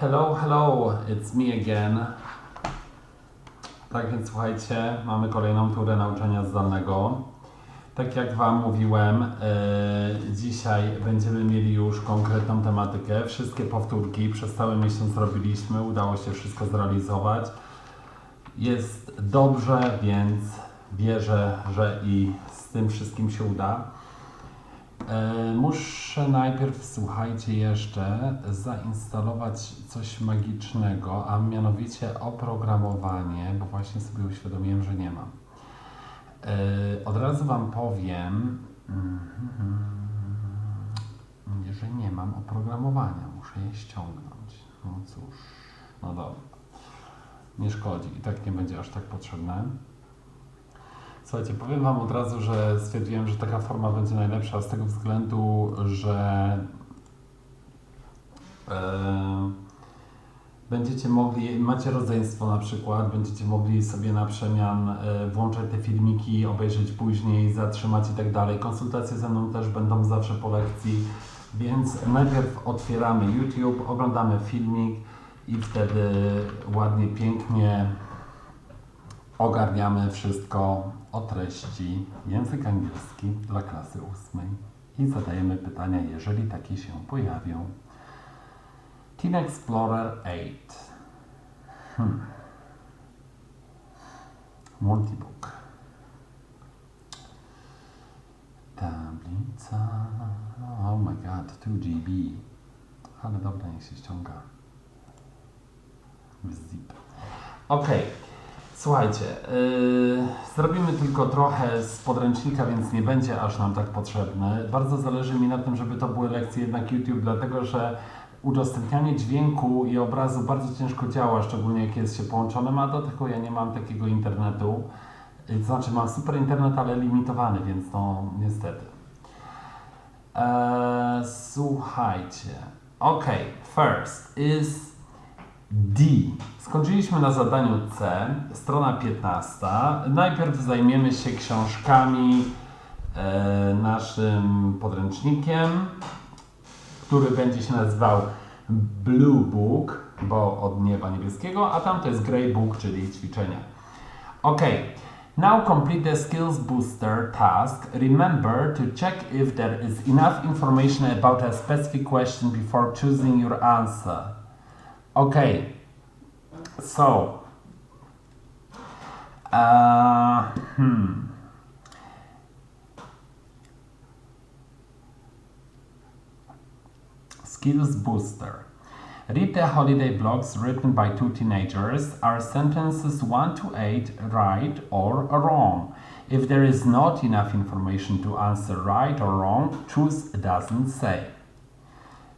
Hello, hello, it's me again. Tak więc słuchajcie, mamy kolejną turę nauczania zdalnego. Tak jak Wam mówiłem, e, dzisiaj będziemy mieli już konkretną tematykę. Wszystkie powtórki przez cały miesiąc robiliśmy, udało się wszystko zrealizować. Jest dobrze, więc wierzę, że i z tym wszystkim się uda. E, Muszę najpierw, słuchajcie, jeszcze zainstalować coś magicznego, a mianowicie oprogramowanie, bo właśnie sobie uświadomiłem, że nie mam. E, Od razu Wam powiem, mhm, że nie mam oprogramowania, muszę je ściągnąć. No cóż, no dobra, nie szkodzi, i tak nie będzie aż tak potrzebne. Słuchajcie, powiem Wam od razu, że stwierdziłem, że taka forma będzie najlepsza z tego względu, że e, będziecie mogli, macie rodzeństwo na przykład, będziecie mogli sobie na przemian e, włączać te filmiki, obejrzeć później, zatrzymać i tak dalej. Konsultacje ze mną też będą zawsze po lekcji, więc najpierw otwieramy YouTube, oglądamy filmik i wtedy ładnie, pięknie ogarniamy wszystko o treści język angielski dla klasy ósmej i zadajemy pytania, jeżeli takie się pojawią. Teen Explorer 8. Hmm. Multibook. Tablica. Oh my god, 2 GB. Ale dobra, niech się ściąga. Zip. Okej. Słuchajcie, yy, zrobimy tylko trochę z podręcznika, więc nie będzie aż nam tak potrzebny. Bardzo zależy mi na tym, żeby to były lekcje jednak YouTube, dlatego że udostępnianie dźwięku i obrazu bardzo ciężko działa, szczególnie jak jest się połączonym, a do tego ja nie mam takiego internetu. Yy, To znaczy mam super internet, ale limitowany, więc no niestety. Eee, słuchajcie. Ok, first is D. Skończyliśmy na zadaniu C, strona 15. Najpierw zajmiemy się książkami, e, naszym podręcznikiem, który będzie się nazywał Blue Book, bo od nieba niebieskiego, a tam to jest Grey Book, czyli ćwiczenia. Ok, now complete the skills booster task. Remember to check if there is enough information about a specific question before choosing your answer. Okay, so, uh, hmm. Skills booster. Read the holiday blogs written by two teenagers. Are sentences 1 to 8 right or wrong? If there is not enough information to answer right or wrong, choose doesn't say.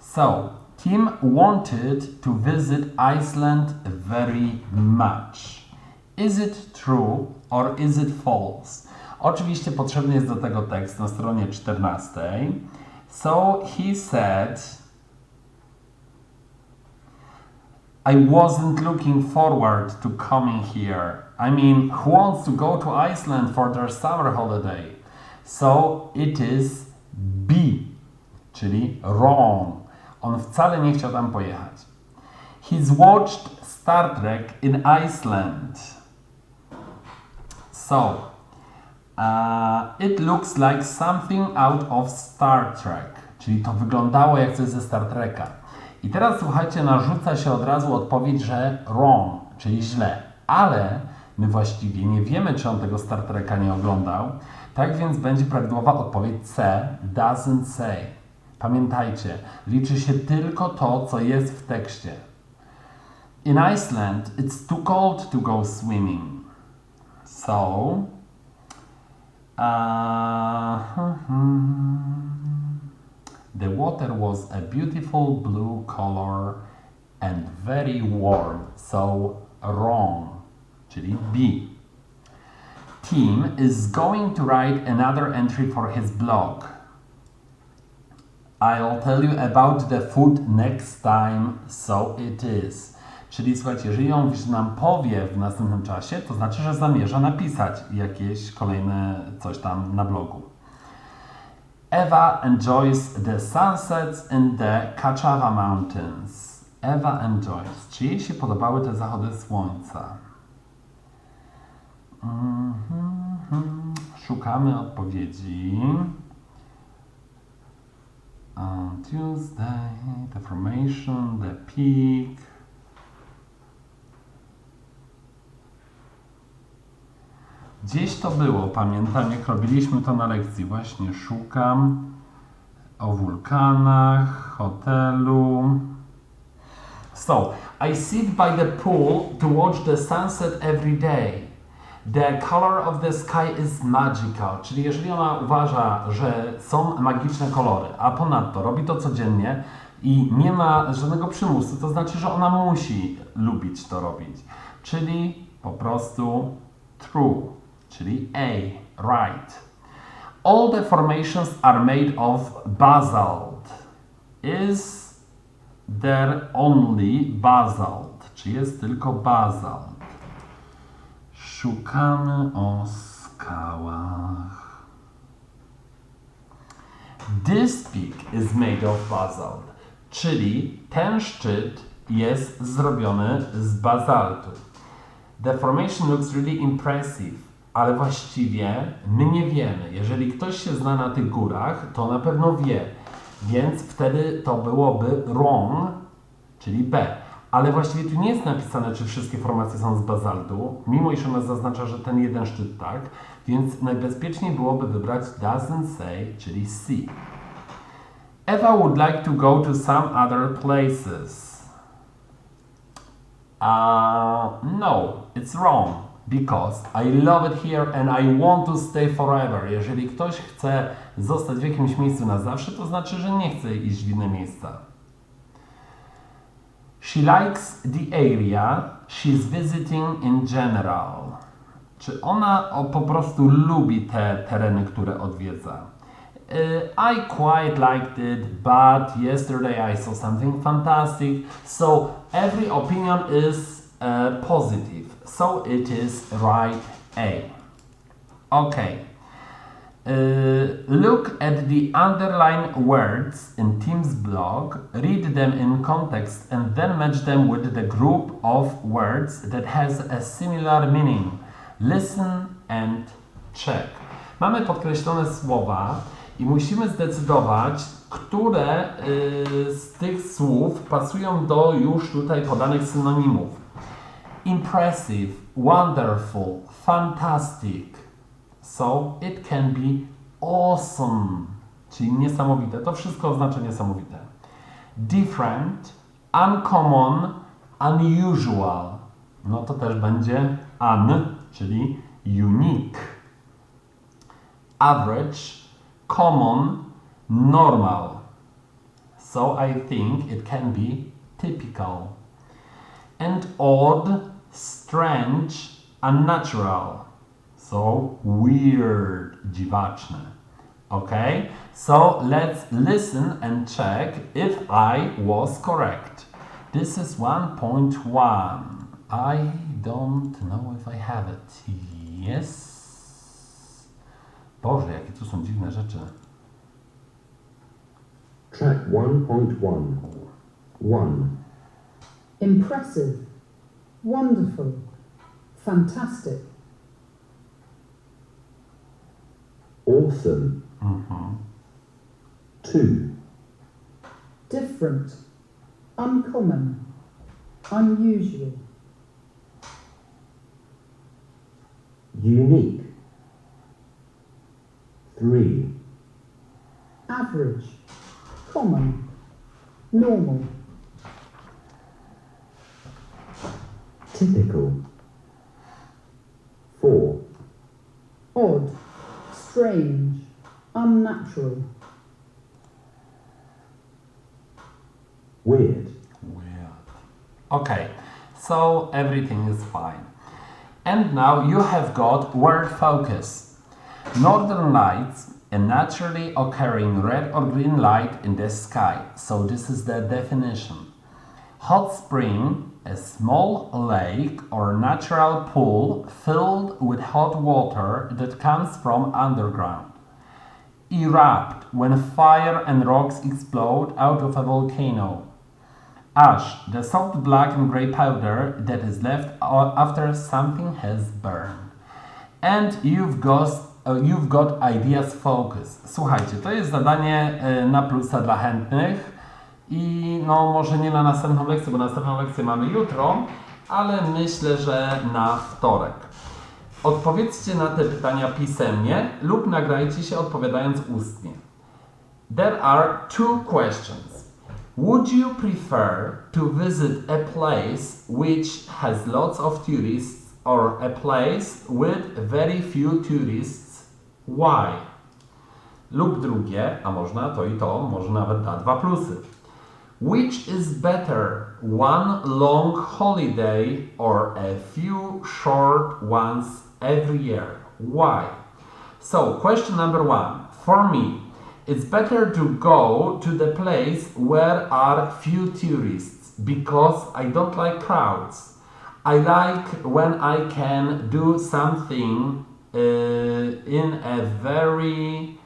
So, Tim wanted to visit Iceland very much. Is it true or is it false? Oczywiście potrzebny jest do tego tekst na stronie 14. So he said, I wasn't looking forward to coming here. I mean, who wants to go to Iceland for their summer holiday? So it is B, czyli wrong. On wcale nie chciał tam pojechać. He's watched Star Trek in Iceland. So, uh, it looks like something out of Star Trek. Czyli to wyglądało jak coś ze Star Treka. I teraz słuchajcie, narzuca się od razu odpowiedź, że wrong, czyli źle. Ale my właściwie nie wiemy, czy on tego Star Treka nie oglądał. Tak więc będzie prawidłowa odpowiedź C, doesn't say. Pamiętajcie, liczy się tylko to, co jest w tekście. In Iceland, it's too cold to go swimming. So, uh, the water was a beautiful blue color and very warm. So, wrong, czyli B. Tim is going to write another entry for his blog. I'll tell you about the food next time, so it is. Czyli słuchajcie, jeżeli on nam powie w następnym czasie, to znaczy, że zamierza napisać jakieś kolejne coś tam na blogu. Eva enjoys the sunsets in the Cachava Mountains. Eva enjoys. Czy jej się podobały te zachody słońca? Mhm. Szukamy odpowiedzi. Tuesday, the formation, the peak. Gdzieś to było, pamiętam jak robiliśmy to na lekcji. Właśnie szukam o wulkanach, hotelu. So, I sit by the pool to watch the sunset every day. The color of the sky is magical. Czyli jeżeli ona uważa, że są magiczne kolory, a ponadto robi to codziennie i nie ma żadnego przymusu, to znaczy, że ona musi lubić to robić. Czyli po prostu true, czyli A, right. All the formations are made of basalt. Is there only basalt? Czy jest tylko bazalt? Szukamy o skałach. This peak is made of basalt. Czyli ten szczyt jest zrobiony z bazaltu. The formation looks really impressive, ale właściwie my nie wiemy. Jeżeli ktoś się zna na tych górach, to na pewno wie. Więc wtedy to byłoby wrong, czyli B. Ale właściwie tu nie jest napisane, czy wszystkie formacje są z bazaltu, mimo iż ona zaznacza, że ten jeden szczyt tak, więc najbezpieczniej byłoby wybrać doesn't say, czyli C. Eva would like to go to some other places. Uh, no, it's wrong. Because I love it here and I want to stay forever. Jeżeli ktoś chce zostać w jakimś miejscu na zawsze, to znaczy, że nie chce iść w inne miejsca. She likes the area she's visiting in general. Czy ona o, po prostu lubi te tereny, które odwiedza? Uh, I quite liked it, but yesterday I saw something fantastic. So every opinion is uh, positive. So it is right A. Okay. Uh, look at the underlined words in Tim's blog, read them in context, and then match them with the group of words that has a similar meaning. Listen and check. Mamy podkreślone słowa i musimy zdecydować, które y, z tych słów pasują do już tutaj podanych synonimów. Impressive, wonderful, fantastic. So it can be awesome, czyli niesamowite. To wszystko oznacza niesamowite. Different, uncommon, unusual. No to też będzie un, czyli unique. Average, common, normal. So I think it can be typical. And odd, strange, unnatural. So weird, dziwaczne. Okay? So let's listen and check if I was correct. This is 1.1. I don't know if I have it. Yes. Boże, jakie tu są dziwne rzeczy. Track 1.1 1. impressive, wonderful, fantastic, Awesome. Mhm. 2. different, uncommon, unusual, Unique. 3. average, common, normal, Typical. 4. odd, strange, unnatural, Weird. Weird. Okay, so everything is fine. And now you have got word focus. Northern lights, a naturally occurring red or green light in the sky. So this is the definition. Hot spring, a small lake or natural pool filled with hot water that comes from underground. Erupt when fire and rocks explode out of a volcano. Ash, the soft black and gray powder that is left after something has burned. And you've got, uh, you've got ideas focus. Słuchajcie, to jest zadanie na plusa dla chętnych i no może nie na następną lekcję, bo następną lekcję mamy jutro, ale myślę, że na wtorek. Odpowiedzcie na te pytania pisemnie lub nagrajcie się odpowiadając ustnie. There are two questions. Would you prefer to visit a place which has lots of tourists or a place with very few tourists? Why? Lub drugie, a można to i to, może nawet da dwa plusy. Which is better, one long holiday or a few short ones every year? Why? So, question number one. For me, it's better to go to the place where are few tourists because I don't like crowds. I like when I can do something uh, in a very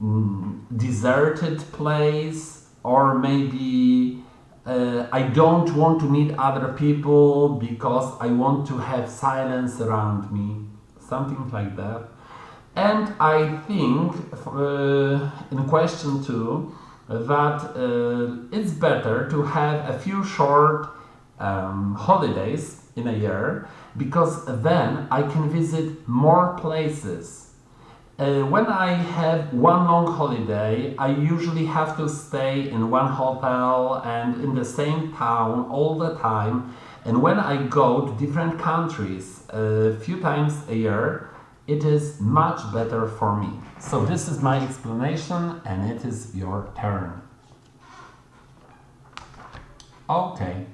mm, deserted place or maybe uh, I don't want to meet other people because I want to have silence around me, something like that. And I think uh, in question two that uh, it's better to have a few short um, holidays in a year because then I can visit more places. Uh, when I have one long holiday, I usually have to stay in one hotel and in the same town all the time. And when I go to different countries a few times a year, it is much better for me. So, this is my explanation, and it is your turn. Okay.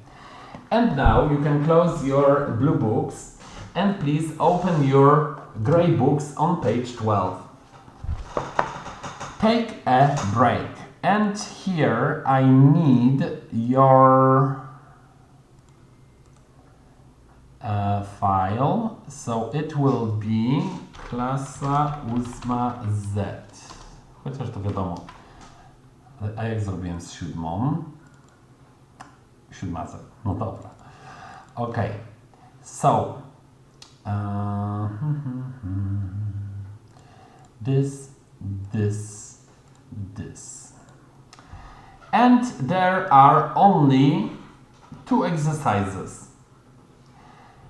And now you can close your blue books and please open your gray books on page 12. Take a break. And here I need your uh, file. So it will be klasa 8Z. Chociaż to wiadomo. A jak zrobiłem z siódmą? Siódma Z. No dobra. Ok. So. Uh, this, this, this. And there are only two exercises.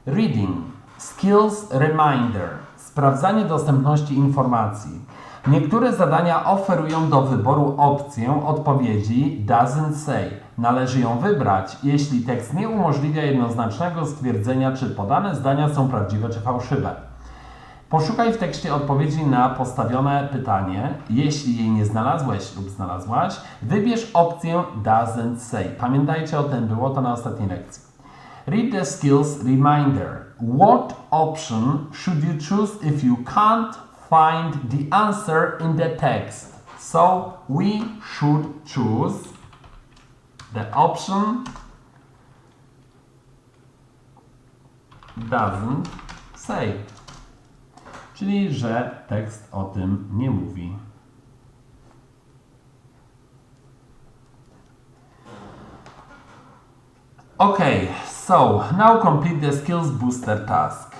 Reading. Skills Reminder. Sprawdzanie dostępności informacji. Niektóre zadania oferują do wyboru opcję odpowiedzi doesn't say. Należy ją wybrać, jeśli tekst nie umożliwia jednoznacznego stwierdzenia, czy podane zdania są prawdziwe czy fałszywe. Poszukaj w tekście odpowiedzi na postawione pytanie. Jeśli jej nie znalazłeś lub znalazłaś, wybierz opcję doesn't say. Pamiętajcie o tym, było to na ostatniej lekcji. Read the skills reminder. What option should you choose if you can't find the answer in the text? So we should choose the option doesn't say. Czyli, że tekst o tym nie mówi. Okay, so now complete the skills booster task.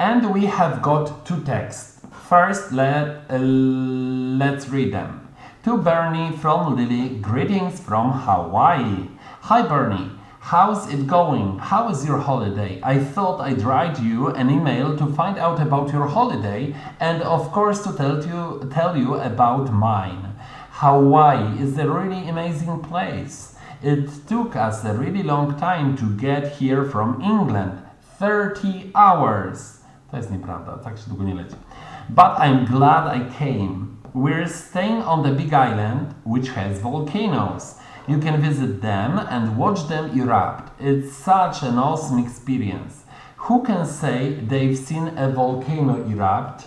And we have got two texts. First, let, uh, let's read them. To Bernie from Lily, greetings from Hawaii. Hi Bernie, how's it going? How is your holiday? I thought I'd write you an email to find out about your holiday and of course to tell you, tell you about mine. Hawaii is a really amazing place. It took us a really long time to get here from England. 30 hours. To jest nieprawda, tak się długo nie leci. But I'm glad I came. We're staying on the big island, which has volcanoes. You can visit them and watch them erupt. It's such an awesome experience. Who can say they've seen a volcano erupt?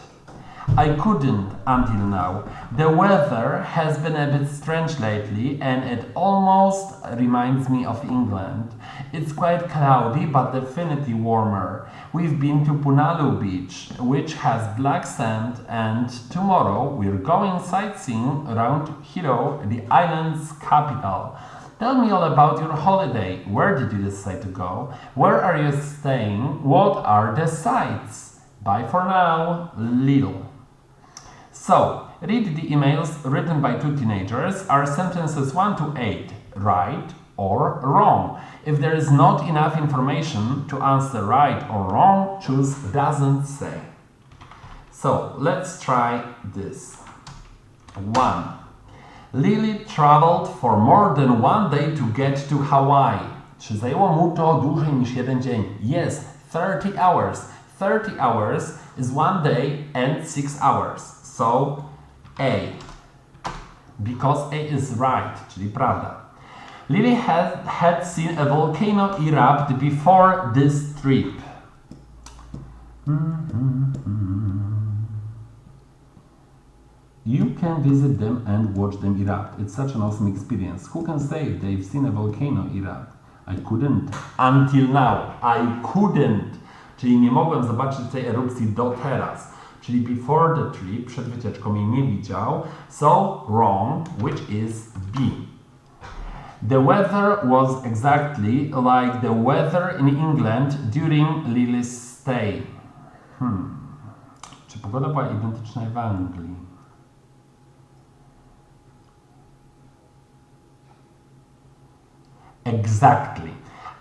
I couldn't until now. The weather has been a bit strange lately and it almost reminds me of England. It's quite cloudy but definitely warmer. We've been to Punalu Beach, which has black sand, and tomorrow we're going sightseeing around Hilo, the island's capital. Tell me all about your holiday. Where did you decide to go? Where are you staying? What are the sights? Bye for now, Lil. So, read the emails written by two teenagers. Are sentences 1 to 8 right or wrong? If there is not enough information to answer right or wrong, choose doesn't say. So, let's try this. 1. Lily traveled for more than one day to get to Hawaii. Czy zajęło mu to dłużej niż jeden dzień? Yes, 30 hours. 30 hours is one day and 6 hours. So A. Because A is right, czyli prawda. Lily had, had seen a volcano erupt before this trip. You can visit them and watch them erupt. It's such an awesome experience. Who can say if they've seen a volcano erupt? I couldn't. Until now. I couldn't. Czyli nie mogłem zobaczyć tej erupcji do teraz. Czyli before the trip, przed wycieczką jej nie widział. So wrong, which is B. The weather was exactly like the weather in England during Lily's stay. Hmm. Czy pogoda była identyczna w Anglii? Exactly.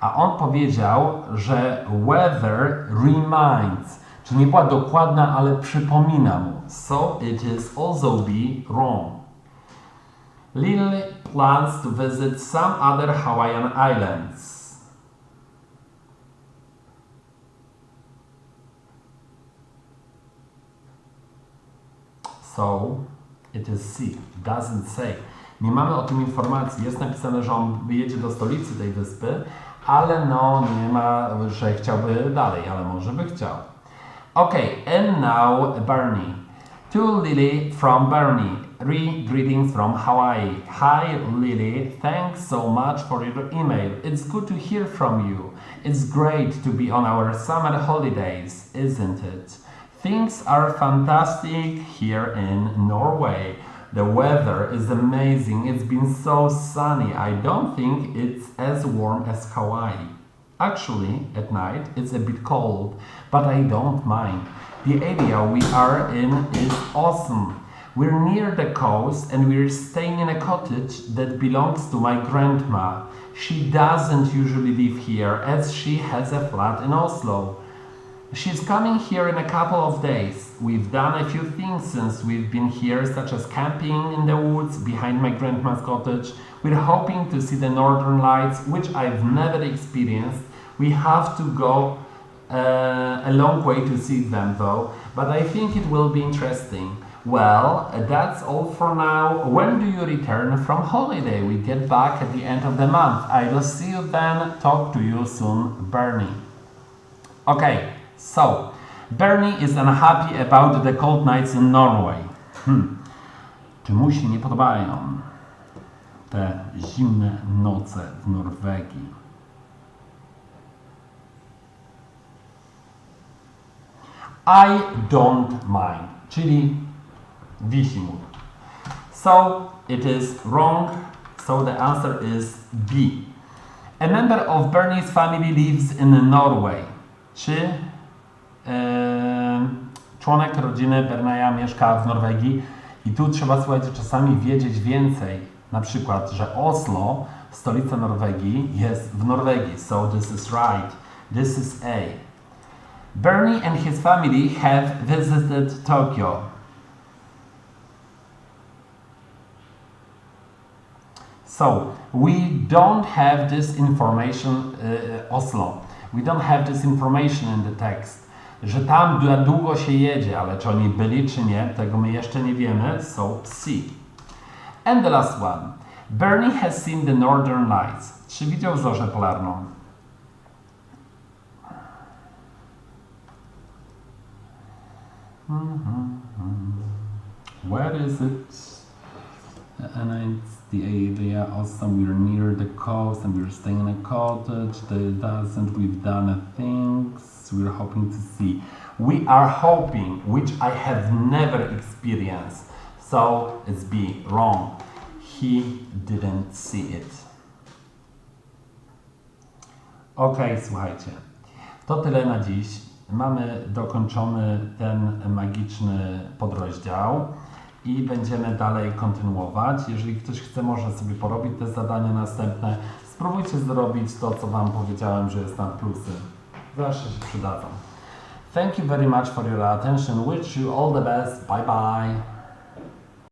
A on powiedział, że weather reminds, nie była dokładna, ale przypomina mu. So it is also be wrong. Lily plans to visit some other Hawaiian islands. So it is C. Doesn't say. Nie mamy o tym informacji. Jest napisane, że on jedzie do stolicy tej wyspy, ale no nie ma, że chciałby dalej, ale może by chciał. Okay, and now Bernie. To Lily from Bernie. Three greetings from Hawaii. Hi Lily, thanks so much for your email. It's good to hear from you. It's great to be on our summer holidays, isn't it? Things are fantastic here in Norway. The weather is amazing. It's been so sunny. I don't think it's as warm as Hawaii. Actually, at night it's a bit cold, but I don't mind. The area we are in is awesome. We're near the coast and we're staying in a cottage that belongs to my grandma. She doesn't usually live here as she has a flat in Oslo. She's coming here in a couple of days. We've done a few things since we've been here, such as camping in the woods behind my grandma's cottage. We're hoping to see the northern lights, which I've never experienced. We have to go uh, a long way to see them, though, but I think it will be interesting. Well, that's all for now. When do you return from holiday? We get back at the end of the month. I will see you then. Talk to you soon, Bernie. Okay, so Bernie is unhappy about the cold nights in Norway. Hmm. Czy mu się nie podobają te zimne noce w Norwegii? I don't mind, czyli wisi mu. So it is wrong, so the answer is B. A member of Bernie's family lives in Norway. Czy członek rodziny Berneya mieszka w Norwegii? I tu trzeba, słuchajcie, czasami wiedzieć więcej. Na przykład, że Oslo, stolica Norwegii, jest w Norwegii. So this is right. This is A. Bernie and his family have visited Tokyo. So we don't have this information, uh, Oslo. We don't have this information in the text. Że tam długo się jedzie, ale czy oni byli, czy nie, tego my jeszcze nie wiemy. So C. And the last one. Bernie has seen the northern lights. Czy widział zorzę polarną? Where is it? And it's the area. Awesome. We're near the coast and we're staying in a cottage. That doesn't. We've done things. We're hoping to see. We are hoping, which I have never experienced. So it's B. Wrong. He didn't see it. Okej, słuchajcie. To tyle na dziś. Mamy dokończony ten magiczny podrozdział i będziemy dalej kontynuować. Jeżeli ktoś chce, może sobie porobić te zadania następne. Spróbujcie zrobić to, co Wam powiedziałem, że jest tam plusy. Zawsze się przydadzą. Thank you very much for your attention. Wish you all the best. Bye bye.